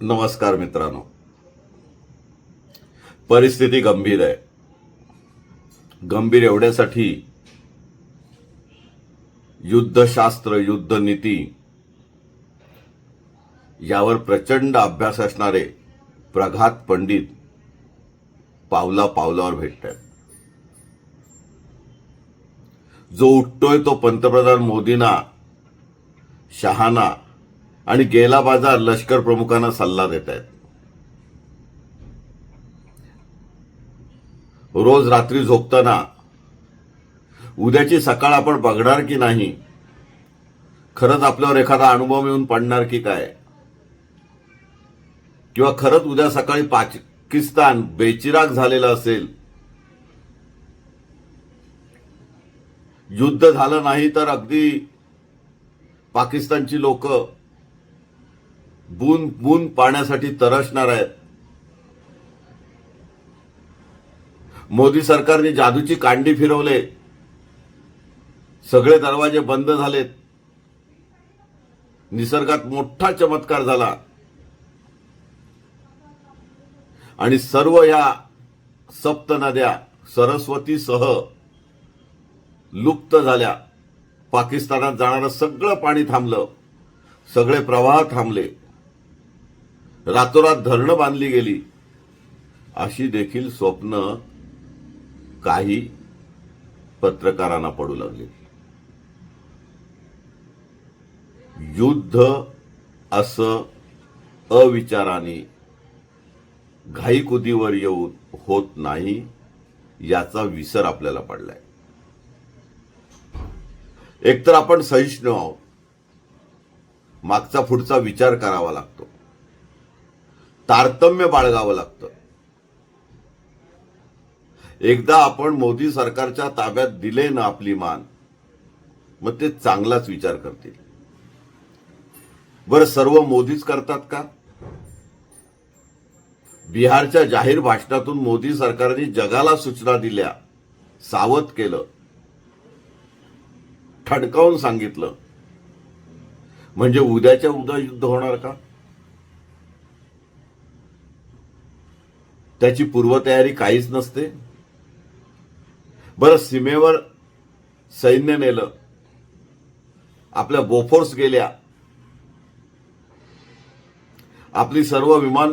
नमस्कार मित्रांनो. परिस्थिती गंभीर आहे. गंभीर एवढ्यासाठी युद्धशास्त्र युद्धनीती यावर प्रचंड अभ्यास असणारे प्रघात पंडित पावला पावलावर भेटत आहेत जो उठतोय तो पंतप्रधान मोदींना शहाना आणि गेला बाजार लष्कर प्रमुखांना सल्ला देत आहेत. रोज रात्री झोपताना उद्याची सकाळ आपण बघणार की नाही? खरंच आपल्यावर एखादा अनुभव मिळून पडणार की काय? किंवा खरंच उद्या सकाळी पाकिस्तान बेचिराग झालेला असेल? युद्ध झालं नाही तर अगदी पाकिस्तानची लोक बून बून पाण्यासाठी तरसणार आहेत. मोदी सरकारने जादूची कांडी फिरवले. सगळे दरवाजे बंद झालेत. निसर्गात मोठा चमत्कार झाला. आणि सर्व या सप्त नद्या सरस्वतीसह लुप्त झाल्या. पाकिस्तानात जाणारं सगळं पाणी थांबलं. सगळे प्रवाह थांबले. रातोरात धरणं बांधली गेली. अशी देखील स्वप्न काही पत्रकारांना पडू लागली. युद्ध असं अविचाराने घाईकुदीवर येऊन होत नाही याचा विसर आपल्याला पडलाय. एकतर आपण सहिष्णू आहोत. मागचा पुढचा विचार करावा लागतो. तारतम्य बाळगावं लागतं. एकदा आपण मोदी सरकारच्या ताब्यात दिले ना आपली मान मग ते चांगलाच विचार करतील. बरं सर्व मोदीच करतात का? बिहारच्या जाहीर भाषणातून मोदी सरकारने जगाला सूचना दिल्या सावध केलं ठणकावून सांगितलं. म्हणजे उद्याच्या उद्या युद्ध होणार का? त्याची पूर्वतयारी काहीच नसते. बरं सीमेवर सैन्य नेलं. आपल्या बोफोर्स गेल्या. आपली सर्व विमान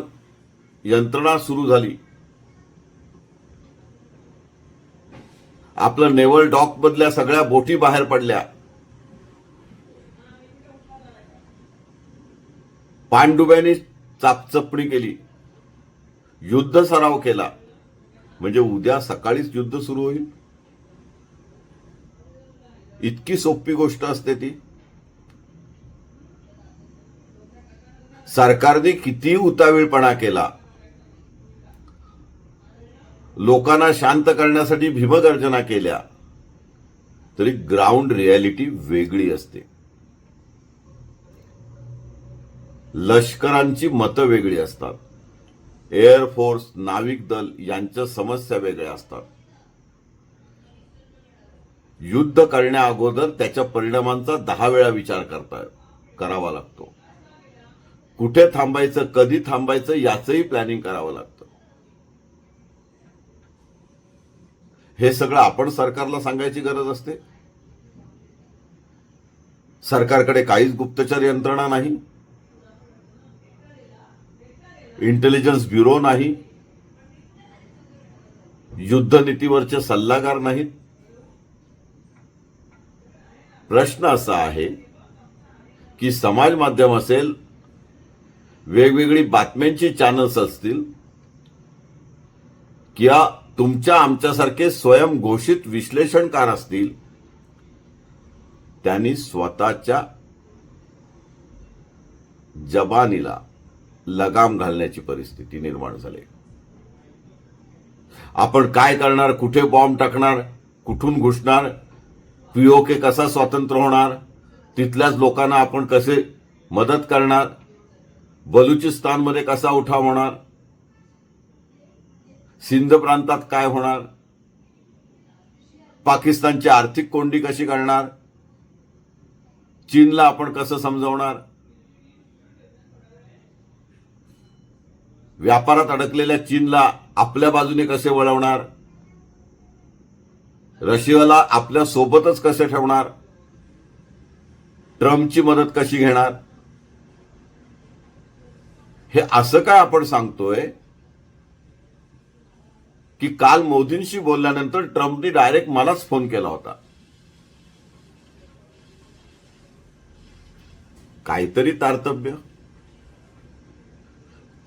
यंत्रणा सुरू झाली. आपलं नेव्हल डॉक मधल्या सगळ्या बोटी बाहेर पडल्या. पांडुब्याने चापचपणी केली. युद्ध सराव केला. म्हणजे उद्या सकाळीच युद्ध सुरू होईल. इतकी सोपी गोष्ट असते ती. सरकारने किती उतावीळपणा केला. लोकांना शांत करण्यासाठी भीमगर्जना केल्या. तरी ग्राउंड रियालिटी वेगळी असते. लष्करांची मतं वेगळी असतात. एअरफोर्स नाविक दल यांच्या समस्या वेगळ्या असतात. युद्ध करण्या अगोदर त्याच्या परिणामांचा दहा वेळा विचार करता करावा लागतो. कुठे थांबायचं कधी थांबायचं याचंही प्लॅनिंग करावं लागतं. हे सगळं आपण सरकारला सांगायची गरज असते? सरकारकडे काहीच गुप्तचर यंत्रणा नाही. इंटेलिजन्स ब्युरो नाही युद्धनीतीवरचे सल्लागार नाहीत. प्रश्न असा आहे की समाज माध्यम असेल वेगवेगळी बातम्यांची चॅनल्स असतील किंवा तुमच्या आमच्यासारखे स्वयंघोषित विश्लेषणकार असतील त्यांनी स्वतःच्या जबानीला लगाम घालण्याची परिस्थिती निर्माण झाली. आपण काय करणार? कुठे बॉम्ब टाकणार? कुठून घुसणार? पीओके कसा स्वतंत्र होणार? तिथल्याच लोकांना आपण कसे मदत करणार? बलुचिस्तानमध्ये कसा उठाव होणार? सिंध प्रांतात काय होणार? पाकिस्तानची आर्थिक कोंडी कशी करणार? चीनला आपण कसं समजवणार? व्यापारात अडकलेल्या चीनला आपल्या बाजूने कसे वळवणार? रशियाला आपल्या सोबतच कसे ठेवणार? ट्रम्पची मदत कशी घेणार? हे असं काय आपण सांगतोय की काल मोदींशी बोलल्यानंतर ट्रम्पनी डायरेक्ट मलाच फोन केला होता. काहीतरी तारतम्य.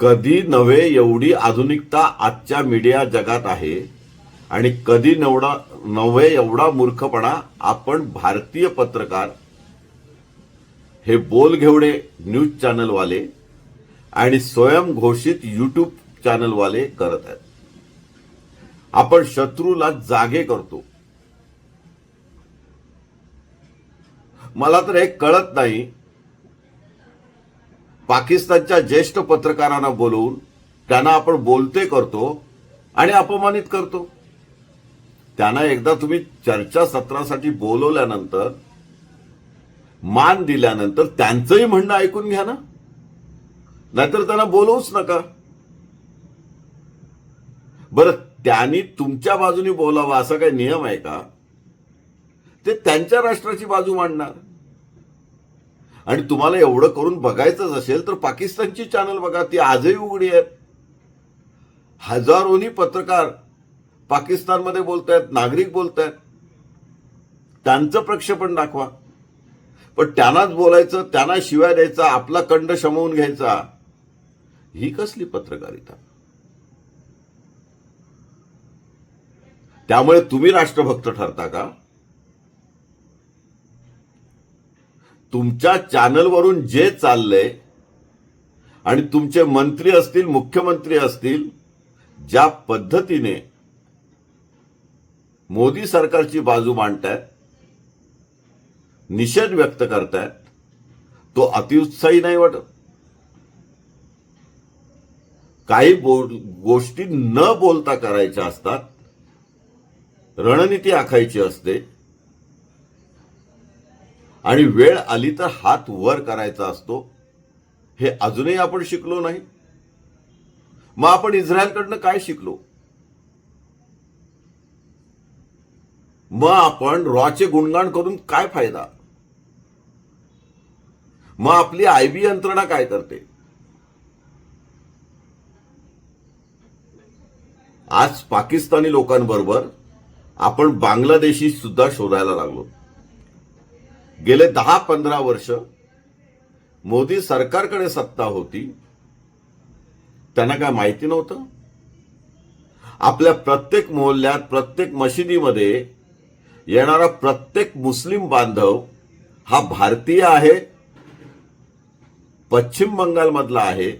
कधी नव्हे एवढी आधुनिकता आजच्या मीडिया जगात आहे. आणि कधी नवडा नव्हे एवढा मूर्खपणा आपण भारतीय पत्रकार हे बोलघेवडे न्यूज चॅनलवाले आणि स्वयंघोषित युट्यूब चॅनलवाले करत आहेत. आपण शत्रूला जागे करतो. मला तर हे कळत नाही पाकिस्तानच्या ज्येष्ठ पत्रकारांना बोलवून त्यांना आपण बोलते करतो आणि अपमानित करतो. त्यांना एकदा तुम्ही चर्चा सत्रासाठी बोलवल्यानंतर मान दिल्यानंतर त्यांचंही म्हणणं ऐकून घ्या ना. नाहीतर त्यांना बोलवूच नका. बरं त्यांनी तुमच्या बाजूने बोलावं असा काही नियम आहे का? ते त्यांच्या राष्ट्राची बाजू मांडणार. आणि तुम्हाला एवढं करून बघायचंच असेल तर पाकिस्तानची चॅनल बघा ती आजही उघडी आहेत हजारोनी पत्रकार पाकिस्तानमध्ये बोलतायत नागरिक बोलतायत. त्यांचं प्रक्षेपण दाखवा. पण त्यांनाच बोलायचं त्यांना शिवाय द्यायचा आपला कंड शमवून घ्यायचा. ही कसली पत्रकारिता? त्यामुळे तुम्ही राष्ट्रभक्त ठरता का? तुमच्या चॅनलवरून जे चाललंय आणि तुमचे मंत्री असतील मुख्यमंत्री असतील ज्या पद्धतीने मोदी सरकारची बाजू मांडतायत निषेध व्यक्त करतायत तो अतिउत्साही नाही वाटत. काही बोल गोष्टी न बोलता करायच्या असतात रणनीती आखायची असते आणि वेळ आली तर हात वर करायचा असतो. हे अजूनही आपण शिकलो नाही. मग आपण इस्रायलकडनं काय शिकलो? मग आपण रॉचे गुणगान करून काय फायदा? मग आपली आयबी यंत्रणा काय करते? आज पाकिस्तानी लोकांबरोबर आपण बांगलादेशी सुद्धा शोधायला लागलो. गेले दहा पंधरा वर्ष मोदी सरकारकडे सत्ता होती. त्यांना काय माहिती नव्हतं? आपल्या प्रत्येक मोहल्ल्यात प्रत्येक मशिदीमध्ये येणारा प्रत्येक मुस्लिम बांधव हा भारतीय आहे पश्चिम बंगालमधला आहे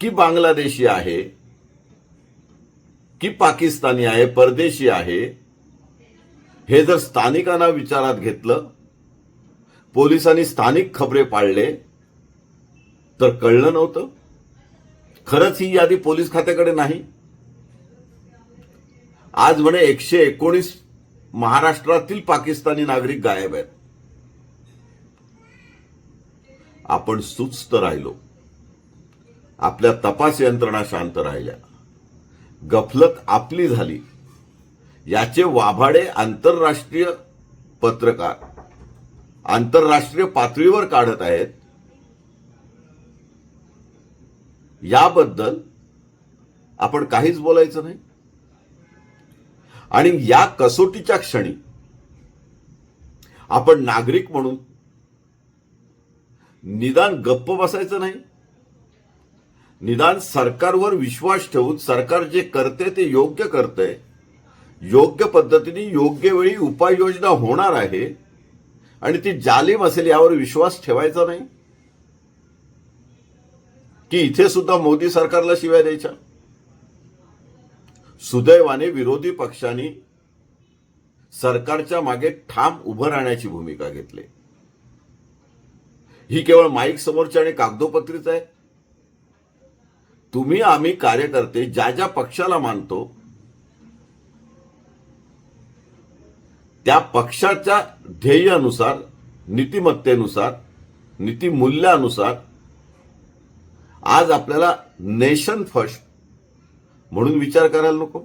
की बांगलादेशी आहे की पाकिस्तानी आहे परदेशी आहे हे जर स्थानिकांना विचारात घेतलं पोलिसांनी स्थानिक खबरे पाळले तर कळलं नव्हतं. खरंच ही यादी पोलीस खात्याकडे नाही. आज म्हणे एकशे एकोणीस महाराष्ट्रातील पाकिस्तानी नागरिक गायब आहेत. आपण सुस्त राहिलो. आपल्या तपास यंत्रणा शांत राहिल्या. गफलत आपली झाली. याचे वाभाडे आंतरराष्ट्रीय पत्रकार आंतरराष्ट्रीय पातळीवर काढत आहेत. याबद्दल आपण काहीच बोलायचं नाही. आणि या कसोटीच्या क्षणी आपण नागरिक म्हणून निदान गप्प बसायचं नाही. निदान सरकारवर विश्वास ठेवून सरकार जे करते ते योग्य करतंय. योग्य पद्धतीने योग्य वेळी उपाययोजना होणार आहे आणि ती जालीम असेल यावर विश्वास ठेवायचा नाही. की इथे सुद्धा मोदी सरकारला शिव्या द्यायच्या? सुदैवाने विरोधी पक्षांनी सरकारच्या मागे ठाम उभं राहण्याची भूमिका घेतली. ही केवळ माईक समोरची आणि कागदोपत्रीच आहे. तुम्ही आम्ही कार्यकर्ते ज्या ज्या पक्षाला मानतो त्या पक्षाच्या ध्येयानुसार नीतिमत्तेनुसार नीतिमूल्यानुसार आज आपल्याला नेशन फर्स्ट म्हणून विचार करायला नको.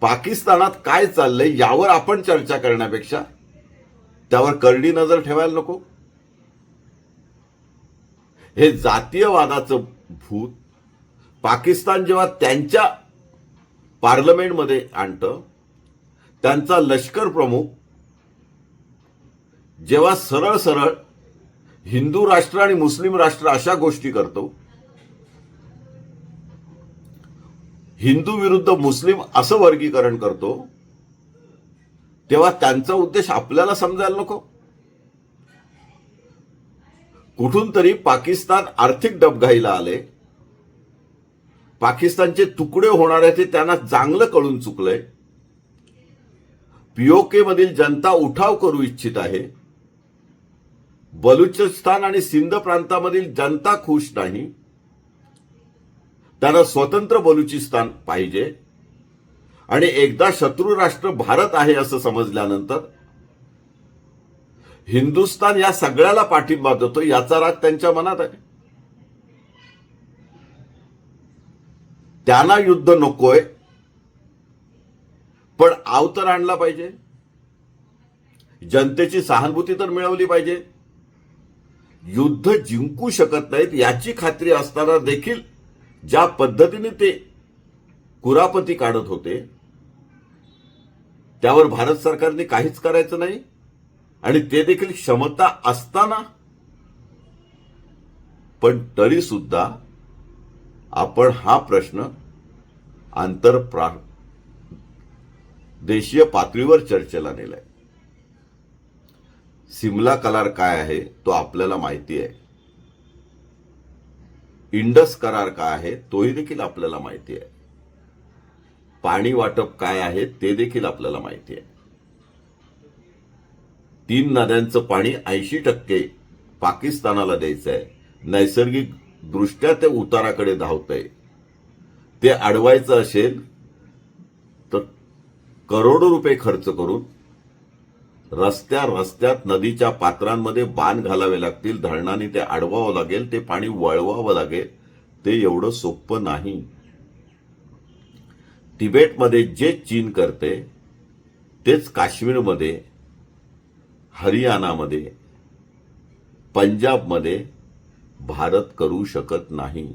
पाकिस्तानात काय चाललंय यावर आपण चर्चा करण्यापेक्षा त्यावर करडी नजर ठेवायला नको. हे जातीयवादाचं भूत पाकिस्तान जेव्हा त्यांच्या पार्लमेंटमध्ये आणतं त्यांचा लष्कर प्रमुख जेव्हा सरळ सरळ हिंदू राष्ट्र आणि मुस्लिम राष्ट्र अशा गोष्टी करतो हिंदू विरुद्ध मुस्लिम असं वर्गीकरण करतो तेव्हा त्यांचा उद्देश आपल्याला समजायला नको. कुठून तरी पाकिस्तान आर्थिक डबघाईला आले. पाकिस्तानचे तुकडे होणार आहे ते त्यांना चांगलं कळून चुकलंय. पीओके मधील जनता उठाव करू इच्छित आहे. बलुचिस्तान आणि सिंध प्रांतामधील जनता खुश नाही. त्यांना स्वतंत्र बलुचिस्तान पाहिजे. आणि एकदा शत्रू राष्ट्र भारत आहे असं समजल्यानंतर हिंदुस्तान या सगळ्याला पाठिंबा देतो याचा राग त्यांच्या मनात आहे. त्यांना युद्ध नकोय पण आव तर आणला पाहिजे. जनतेची सहानुभूती तर मिळवली पाहिजे. युद्ध जिंकू शकत नाहीत याची खात्री असताना देखील ज्या पद्धतीने ते कुरापती काढत होते त्यावर भारत सरकारने काहीच करायचं नाही आणि ते देखील क्षमता असताना. पण तरी सुद्धा आपण हा प्रश्न आंतर देशीय पातळीवर चर्चेला नेलाय. सिमला करार काय आहे तो आपल्याला माहिती आहे. इंडस करार काय आहे तोही देखील आपल्याला माहिती आहे. पाणी वाटप काय आहे ते देखील आपल्याला माहिती आहे. तीन नद्यांचं पाणी ऐंशी टक्के पाकिस्तानाला द्यायचं आहे नैसर्गिक दृष्ट्या ते उताराकडे धावतंय. ते अडवायचं असेल करोडो रुपये खर्च करून रस्त्या रस्त्यात नदीच्या पात्रांमध्ये बाण घालावे लागतील धरणाने ते अडवावं लागेल ते पाणी वळवावं लागेल ते एवढं सोपं नाही. तिबेटमध्ये जे चीन करते तेच काश्मीरमध्ये हरियाणामध्ये पंजाबमध्ये भारत करू शकत नाही.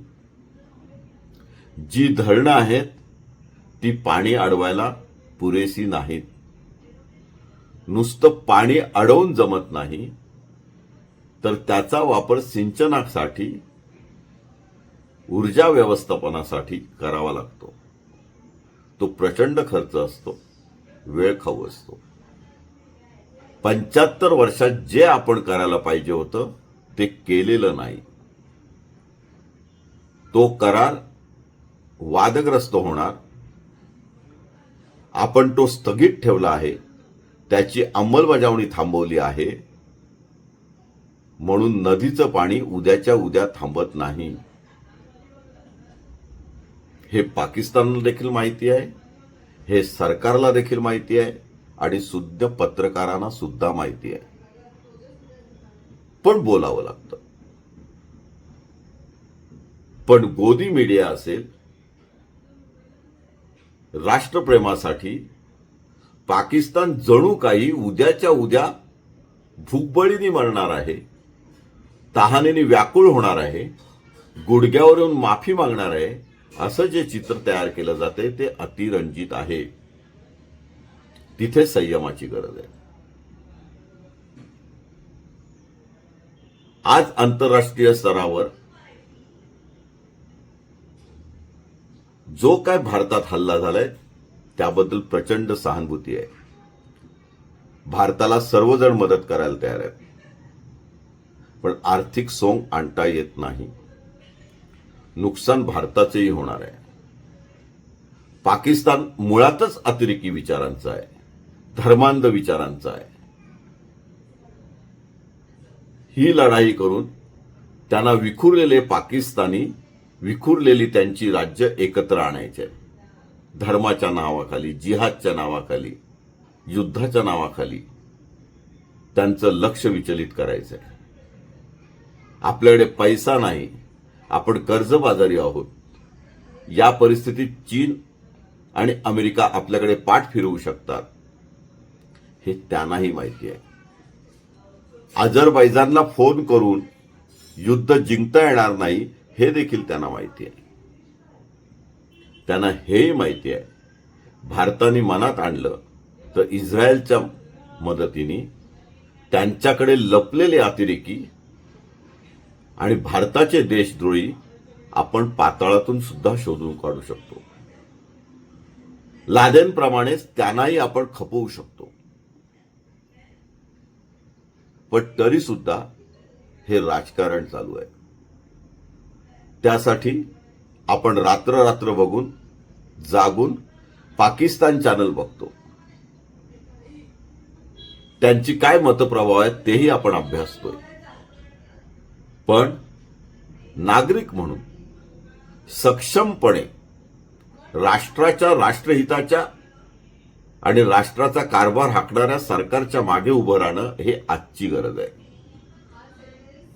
जी धरणं आहेत ती पाणी अडवायला पुरेशी नाहीत. नुसतं पाणी अडवून जमत नाही. तर त्याचा वापर सिंचनासाठी ऊर्जा व्यवस्थापनासाठी करावा लागतो. तो प्रचंड खर्च असतो. वेळ खाऊ असतो. पंच्याहत्तर वर्षात जे आपण करायला पाहिजे होतं ते केलेलं नाही. तो करार वादग्रस्त होणार. आपण तो स्थगित ठेवला आहे. त्याची अंमलबजावणी थांबवली आहे. म्हणून नदीचं पाणी उद्याच्या उद्या थांबत नाही. हे पाकिस्तानला देखील माहिती आहे. हे सरकारला देखील माहिती आहे. आणि शुद्ध पत्रकारांना सुद्धा माहिती आहे. पण बोलावं लागतं. पण गोदी मीडिया असेल राष्ट्रप्रेमासाठी पाकिस्तान जणू काही उद्याच्या उद्या भूकबळीने मरणार आहे तहानेने व्याकुळ होणार आहे गुडघ्यावर येऊन माफी मागणार आहे असं जे चित्र तयार केलं जाते ते अतिरंजित आहे. तिथे संयमाची गरज आहे. आज आंतरराष्ट्रीय स्तरावर जो काय भारतात हल्ला झालाय त्याबद्दल प्रचंड सहानुभूती आहे. भारताला सर्वजण मदत करायला तयार आहेत. पण आर्थिक सोंग आणता येत नाही. नुकसान भारताचेही होणार आहे. पाकिस्तान मुळातच अतिरेकी विचारांचा आहे. धर्मांध विचारांचा आहे. ही लढाई करून त्यांना विखुरलेले पाकिस्तानी विखुरलेली त्यांची राज्य एकत्र आणायचे. धर्माच्या नावाखाली जिहादच्या नावाखाली युद्धाच्या नावाखाली त्यांचं लक्ष विचलित करायचं. आहे आपल्याकडे पैसा नाही आपण कर्जबाजारी आहोत. या परिस्थितीत चीन आणि अमेरिका आपल्याकडे पाठ फिरवू शकतात. हे त्यांनाही माहिती आहे. अजरबैजानला फोन करून युद्ध जिंकता येणार नाही हे देखील त्यांना माहिती आहे. त्यांना हेही माहिती आहे. भारताने मनात आणलं तर इस्रायलच्या मदतीने त्यांच्याकडे लपलेले अतिरेकी आणि भारताचे देशद्रोही आपण पाताळातून सुद्धा शोधून काढू शकतो. लादेनप्रमाणेच त्यांनाही आपण खपवू शकतो. पण तरी सुद्धा हे राजकारण चालू आहे. त्यासाठी आपण रात्र रात्र बघून जागून पाकिस्तान चॅनल बघतो. त्यांची काय मतप्रभाव आहेत तेही आपण अभ्यासतोय. पण नागरिक म्हणून सक्षमपणे राष्ट्राच्या राष्ट्रहिताच्या आणि राष्ट्राचा कारभार हाकणाऱ्या सरकारच्या मागे उभं राहणं हे आजची गरज आहे.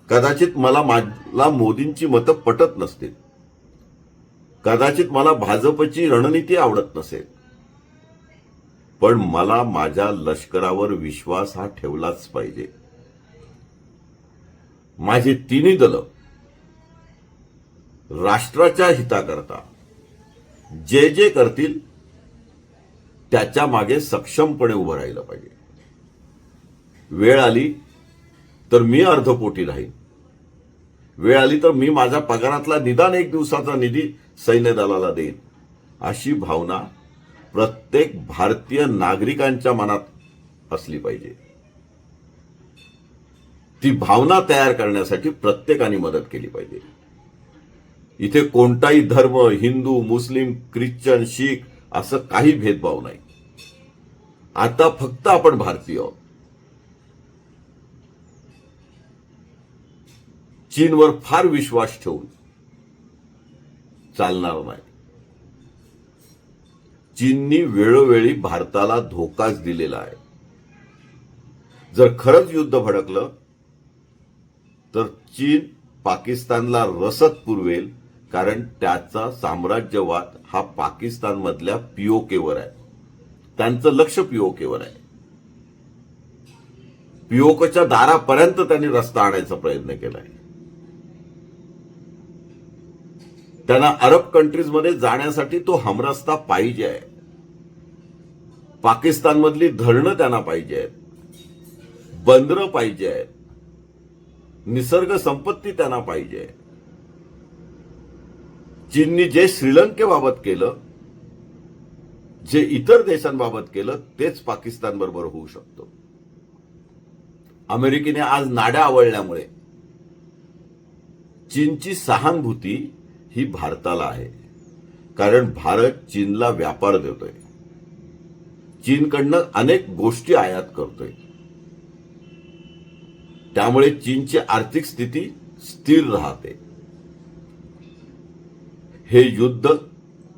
कदाचित मला मला मोदींची मतं पटत नसतील. कदाचित मला भाजपची रणनीती आवडत नसेल. पण मला माझ्या लष्करावर विश्वास हा ठेवलाच पाहिजे. माझी तिन्ही दलं राष्ट्राच्या हिताकरता जे जे करतील त्याच्यामागे सक्षमपणे उभं राहिलं पाहिजे. वेळ आली तर मी अर्धपोटी राहीन. वेळ आली तर मी माझ्या पगारातला निदान एक दिवसाचा निधी सैन्य दलाला देईन. अशी भावना प्रत्येक भारतीय नागरिकांच्या मनात असली पाहिजे. ती भावना तयार करण्यासाठी प्रत्येकाने मदत केली पाहिजे. इथे कोणताही धर्म हिंदू मुस्लिम ख्रिश्चन शीख असं काही भेदभाव नाही. आता फक्त आपण भारतीय आहोत. चीनवर फार विश्वास ठेवून चालणार नाही. चीननी वेळोवेळी भारताला धोकाच दिलेला आहे. जर खरंच युद्ध भडकलं तर चीन पाकिस्तानला रसद पुरवेल कारण त्याचा साम्राज्यवाद हा पाकिस्तानमधल्या पीओकेवर आहे. त्यांचं लक्ष पीओकेवर आहे. पीओकेच्या दारापर्यंत त्यांनी रस्ता आणायचा प्रयत्न केलाय. त्यांना अरब कंट्रीजमध्ये जाण्यासाठी तो हमरस्ता पाहिजे आहे. पाकिस्तानमधली धरणं त्यांना पाहिजे आहेत. बंदरं पाहिजे आहेत. निसर्ग संपत्ती त्यांना पाहिजे चीननी जे श्रीलंकेबाबत केलं जे इतर देशांबाबत केलं तेच पाकिस्तान बरोबर होऊ शकतो. अमेरिकेने आज नाड्या आवळल्यामुळे चीनची सहानुभूती ही भारताला आहे. कारण भारत चीनला व्यापार देतोय. चीनकडनं अनेक गोष्टी आयात करतोय. त्यामुळे चीनची आर्थिक स्थिती स्थिर राहते. हे युद्ध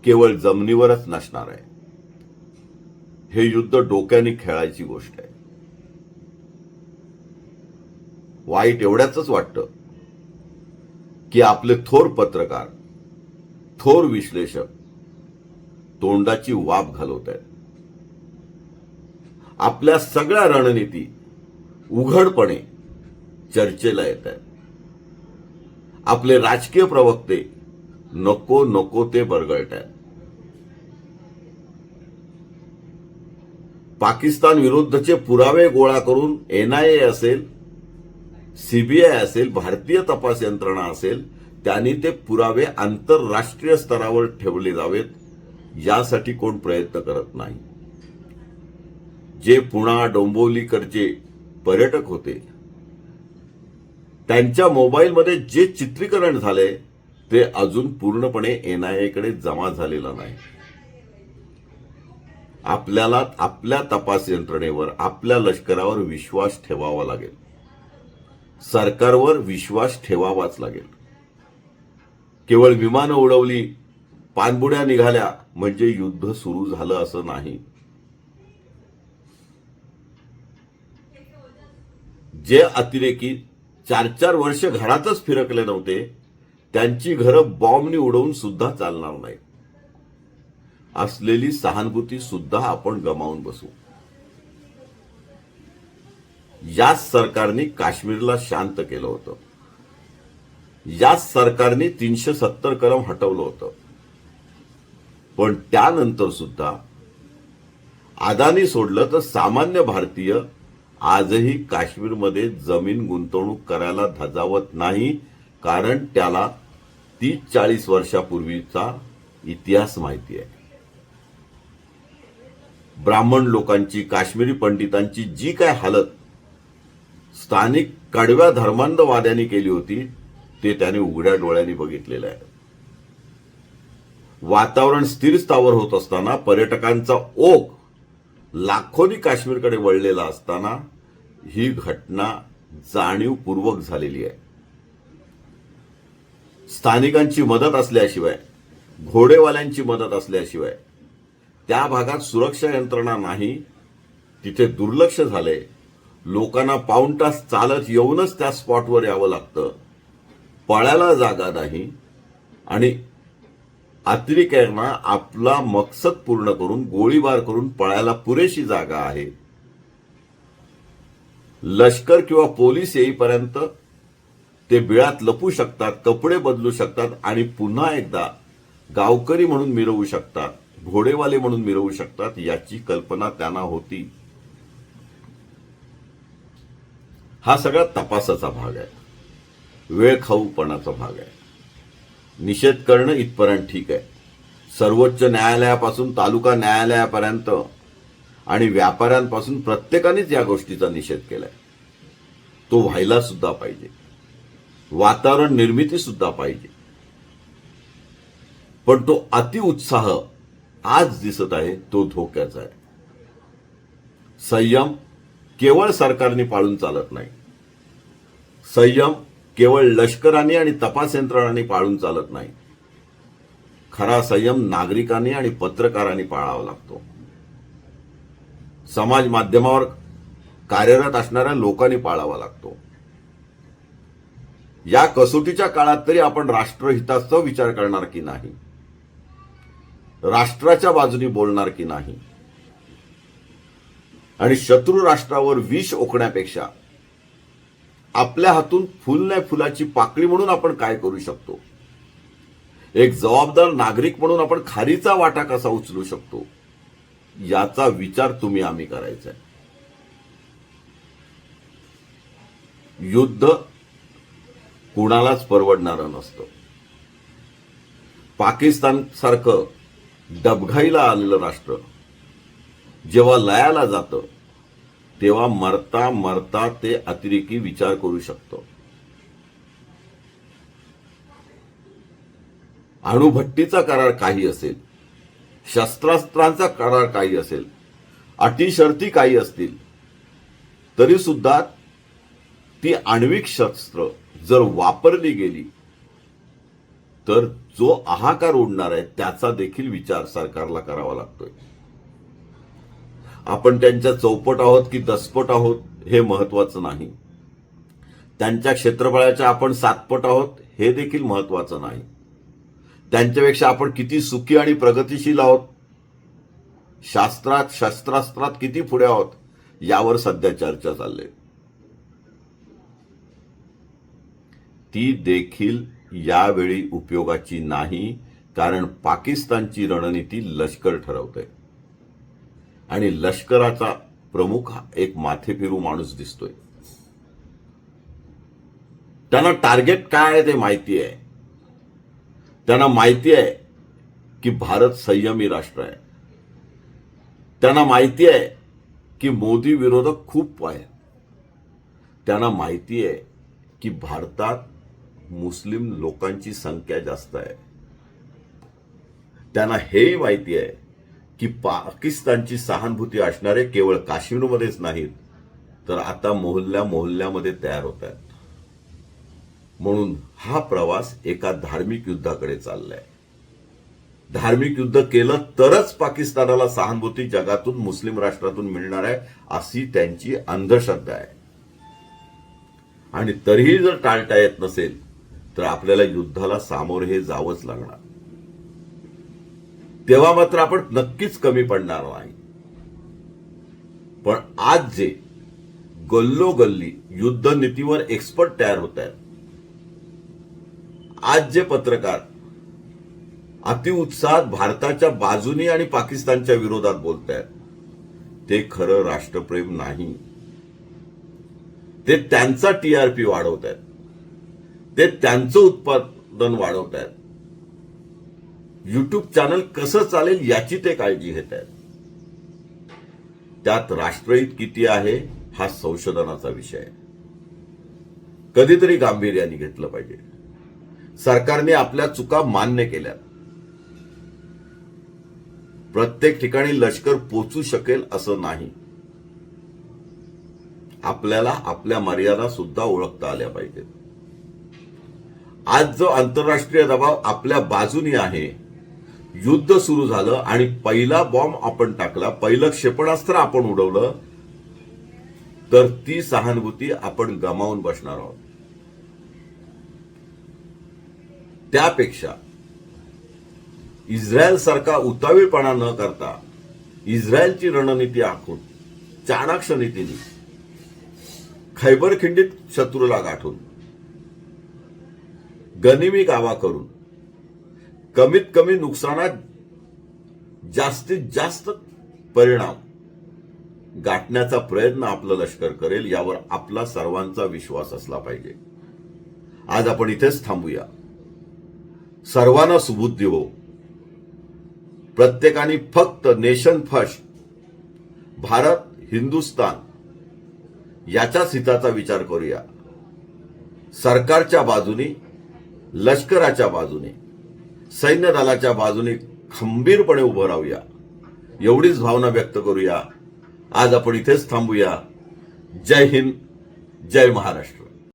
केवळ जमिनीवरच नसणार आहे. हे युद्ध डोक्याने खेळायची गोष्ट आहे. वाईट एवढ्याच वाटतं की आपले थोर पत्रकार थोर विश्लेषक तोंडाची वाफ घालवत आहेत आपल्या सगळ्या रणनीती उघडपणे चर्चेला येत आहेत आपले राजकीय प्रवक्ते नको नको ते बरगळत आहेत पाकिस्तान विरुद्धचे पुरावे गोळा करून एनआयए असेल सीबीआय असेल भारतीय तपास यंत्रणा असेल त्यांनी ते पुरावे आंतरराष्ट्रीय स्तरावर ठेवले जावेत यासाठी कोण प्रयत्न करत नाही. जे पुणा डोंबिवलीकडचे पर्यटक होते त्यांच्या मोबाईलमध्ये जे चित्रीकरण झाले ते अजून पूर्णपणे एनआयएकडे जमा झालेलं नाही. आपल्याला आपल्या तपास यंत्रणेवर आपल्या लष्करावर विश्वास ठेवावा लागेल. सरकारवर विश्वास ठेवावाच लागेल. केवळ विमानं उडवली पाणबुड्या निघाल्या म्हणजे युद्ध सुरू झालं असं नाही. जे अतिरेकी चार चार वर्ष घरातच फिरकले नव्हते त्यांची घरं बॉम्बनी उडवून सुद्धा चालणार नाही असलेली सहानुभूती सुद्धा आपण गमावून बसू. याच सरकारने काश्मीरला शांत केलं होतं. याच सरकारने तीनशे सत्तर कलम हटवलं होतं. पण त्यानंतर सुद्धा अदानी सोडलं तर सामान्य भारतीय आजही काश्मीरमध्ये जमीन गुंतवणूक करायला धजावत नाही कारण त्याला तीस चाळीस वर्षापूर्वीचा इतिहास माहिती आहे. ब्राह्मण लोकांची काश्मीरी पंडितांची जी काय हालत स्थानिक कडव्या धर्मांधवाद्यांनी केली होती ते त्याने उघड्या डोळ्यांनी बघितलेलं आहे. वातावरण स्थिर स्थावर होत असताना पर्यटकांचा ओघ लाखोनी काश्मीरकडे वळलेला असताना ही घटना जाणीवपूर्वक झालेली आहे. स्थानिकांची मदत असल्याशिवाय घोडेवाल्यांची मदत असल्याशिवाय त्या भागात सुरक्षा यंत्रणा नाही तिथे दुर्लक्ष झाले लोकांना पाऊण तास चालत येऊनच त्या स्पॉटवर यावं लागतं. पळायला जागा नाही आणि अतिरेक्यांना आपला मकसद पूर्ण करून गोळीबार करून पळायला पुरेशी जागा आहे. लष्कर किंवा पोलीस येईपर्यंत ते बिळात लपू शकतात कपडे बदलू शकतात आणि पुन्हा एकदा गावकरी म्हणून मिरवू शकतात घोडेवाले म्हणून मिरवू शकतात याची कल्पना त्यांना होती. हा सगळा तपासाचा भाग आहे. वेळ खाऊपणाचा भाग आहे. निषेध करणं इथपर्यंत ठीक आहे. सर्वोच्च न्यायालयापासून तालुका न्यायालयापर्यंत आणि व्यापाऱ्यांपासून प्रत्येकानेच या गोष्टीचा निषेध केलाय. तो व्हायला सुद्धा पाहिजे. वातावरण निर्मिती सुद्धा पाहिजे. पण तो अतिउत्साह आज दिसत आहे तो धोक्याचा आहे. संयम केवळ सरकारने पाळून चालत नाही. संयम केवळ लष्कराने आणि तपास यंत्रणांनी पाळून चालत नाही. खरा संयम नागरिकांनी आणि पत्रकारांनी पाळावा लागतो. समाज माध्यमावर कार्यरत असणाऱ्या लोकांनी पाळावा लागतो. या कसोटीच्या काळात तरी आपण राष्ट्रहिताचा विचार करणार की नाही? राष्ट्राच्या बाजूनी बोलणार की नाही? आणि शत्रू राष्ट्रावर विष ओकण्यापेक्षा आपल्या हातून फुल नाही फुलाची पाकळी म्हणून आपण काय करू शकतो? एक जबाबदार नागरिक म्हणून आपण खारीचा वाटा कसा उचलू शकतो? याचा विचार तुम्ही आम्ही करायचा आहे. युद्ध कुणालाच परवडणारं नसतं. पाकिस्तान सारखं डबघाईला आलेलं राष्ट्र जेव्हा लयाला जातं तेव्हा मरता मरता ते अतिरेकी विचार करू शकतो. अणुभट्टीचा करार काही असेल शस्त्रास्त्रांचा करार काही असेल अटी शर्ती काही असतील तरी सुद्धा ती आण्विक शस्त्र जर वापरली गेली तर जो आहाकार उडणार आहे त्याचा देखील विचार सरकारला करावा लागतोय. आपण त्यांच्या चौपट आहोत की दसपट आहोत हे महत्वाचं नाही. त्यांच्या क्षेत्रफळाच्या आपण सातपट आहोत हे देखील महत्वाचं नाही. त्यांच्यापेक्षा आपण किती सुखी आणि प्रगतिशील आहोत? शास्त्रात शस्त्रास्त्रात किती पुढे आहोत? यावर सध्या चर्चा चालली. ती देखील यावेळी उपयोगाची नाही कारण पाकिस्तानची रणनीती लष्कर ठरवते. आणि लष्कराचा प्रमुख एक माथेफिरू माणूस दिसतोय. त्यांना टार्गेट काय आहे ते माहिती आहे. त्यांना माहिती आहे की भारत संयमी राष्ट्र आहे. त्यांना माहिती आहे की मोदी विरोधक खूप आहेत. त्यांना माहिती आहे की भारतात मुस्लिम लोकांची संख्या जास्त आहे. त्यांना हेही माहिती आहे की पाकिस्तानची सहानुभूती असणारे केवळ काश्मीरमध्येच नाहीत तर आता मोहल्ल्या मोहल्ल्यामध्ये तयार होत आहेत. म्हणून हा प्रवास एका धार्मिक युद्धाकडे चाललाय. धार्मिक युद्ध केलं तरच पाकिस्तानाला सहानुभूती जगातून मुस्लिम राष्ट्रातून मिळणार आहे अशी त्यांची अंधश्रद्धा आहे. आणि तरीही जर टाळता येत नसेल तर आपल्याला युद्धाला सामोरे हे जावंच लागणार. तेव्हा मात्र आपण नक्कीच कमी पडणार नाही. पण आज जे गल्लोगल्ली युद्ध नीतीवर एक्सपर्ट तयार होत आहेत आज जे पत्रकार अतिउत्साहात भारताच्या बाजूने आणि पाकिस्तानच्या विरोधात बोलत आहेत ते खरं राष्ट्रप्रेम नाही. ते त्यांचा टीआरपी वाढवत आहेत. ते त्यांचं उत्पादन वाढवत आहेत. युट्यूब चॅनल कसं चालेल याची ते काळजी घेत आहेत. त्यात राष्ट्रहित किती आहे हा संशोधनाचा विषय आहे. कधीतरी गांभीर्याने घेतलं पाहिजे. सरकारने आपल्या चुका मान्य केल्या प्रत्येक ठिकाणी लष्कर पोचू शकेल असं नाही. आपल्याला आपल्या मर्यादा सुद्धा ओळखता आल्या पाहिजेत. आज जो आंतरराष्ट्रीय दबाव आपल्या बाजूनी आहे युद्ध सुरू झालं आणि पहिला बॉम्ब आपण टाकला पहिलं क्षेपणास्त्र आपण उडवलं तर ती सहानुभूती आपण गमावून बसणार आहोत. त्यापेक्षा इस्रायल सारखा उतावीळपणा न करता इस्रायलची रणनीती आखून चाणाक्ष नीतीने खैबर खिंडीत शत्रूला गाठून गनिमी गावा करून कमीत कमी नुकसानात जास्तीत जास्त परिणाम. गाठण्याचा प्रयत्न आपलं लष्कर करेल यावर आपला सर्वांचा विश्वास असला पाहिजे. आज आपण इथेच थांबूया. सर्वांना सुबुद्धी हो. प्रत्येकाने फक्त नेशन फर्स्ट भारत हिंदुस्तान याच्याच हिताचा विचार करूया. सरकारच्या बाजूने लष्कराच्या बाजूने सैन्य दलाच्या बाजूने खंबीरपणे उभं राहूया. एवढीच भावना व्यक्त करूया. आज आपण इथेच थांबूया. जय हिंद जय महाराष्ट्र.